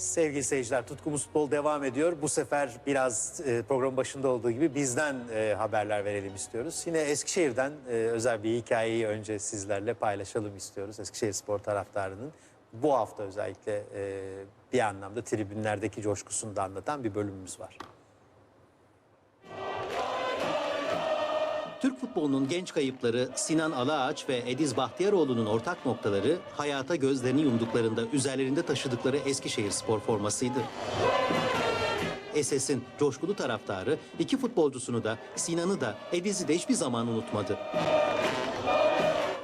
Sevgili seyirciler, Tutkumuz Futbol devam ediyor. Bu sefer biraz e, programın başında olduğu gibi bizden e, haberler verelim istiyoruz. Yine Eskişehir'den e, özel bir hikayeyi önce sizlerle paylaşalım istiyoruz. Eskişehir Spor taraftarının bu hafta özellikle e, bir anlamda tribünlerdeki coşkusunu da anlatan bir bölümümüz var. Türk futbolunun genç kayıpları Sinan Alaağaç ve Ediz Bahtiyaroğlu'nun ortak noktaları hayata gözlerini yumduklarında üzerlerinde taşıdıkları Eskişehir spor formasıydı. Eses'in coşkulu taraftarı iki futbolcusunu da Sinan'ı da Ediz'i de hiçbir zaman unutmadı.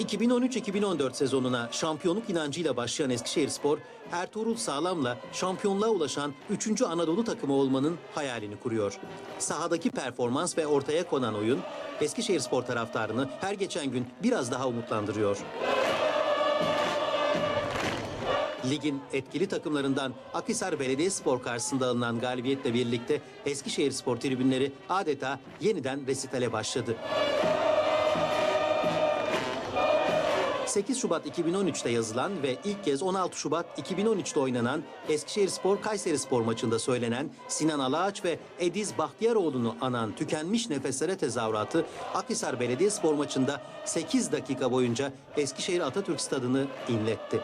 2013-2014 sezonuna şampiyonluk inancıyla başlayan Eskişehirspor, Ertuğrul Sağlam'la şampiyonluğa ulaşan 3. Anadolu takımı olmanın hayalini kuruyor. Sahadaki performans ve ortaya konan oyun Eskişehirspor taraftarını her geçen gün biraz daha umutlandırıyor. Ligin etkili takımlarından Akhisar Belediyespor karşısında alınan galibiyetle birlikte Eskişehirspor tribünleri adeta yeniden resitale başladı. 8 Şubat 2013'te yazılan ve ilk kez 16 Şubat 2013'te oynanan Eskişehirspor Kayserispor maçında söylenen Sinan Alaağaç ve Ediz Bahtiyaroğlu'nu anan tükenmiş nefeslere tezahüratı Akhisar Belediyespor maçında 8 dakika boyunca Eskişehir Atatürk Stadı'nı inletti.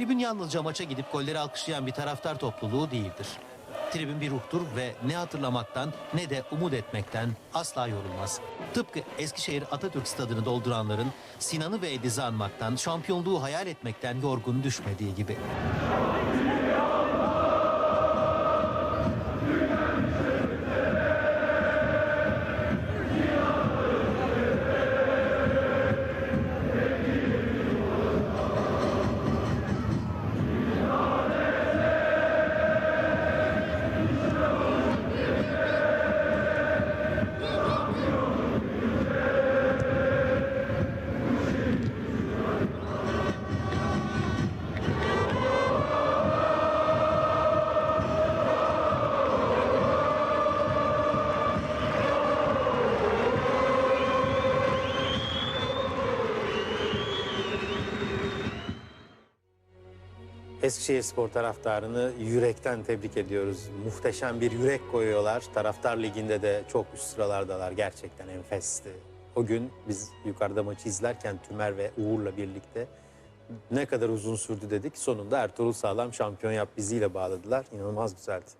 Tribün yalnızca maça gidip golleri alkışlayan bir taraftar topluluğu değildir. Tribün bir ruhtur ve ne hatırlamaktan ne de umut etmekten asla yorulmaz. Tıpkı Eskişehir Atatürk Stadı'nı dolduranların Sinan'ı ve Ediz'i anmaktan, şampiyonluğu hayal etmekten yorgun düşmediği gibi. Eskişehir Spor taraftarını yürekten tebrik ediyoruz. Muhteşem bir yürek koyuyorlar. Taraftar Ligi'nde de çok üst sıralardalar. Gerçekten enfesti. O gün biz yukarıda maçı izlerken Tümer ve Uğur'la birlikte ne kadar uzun sürdü dedik. Sonunda Ertuğrul Sağlam şampiyon yap biziyle bağladılar. İnanılmaz güzeldi.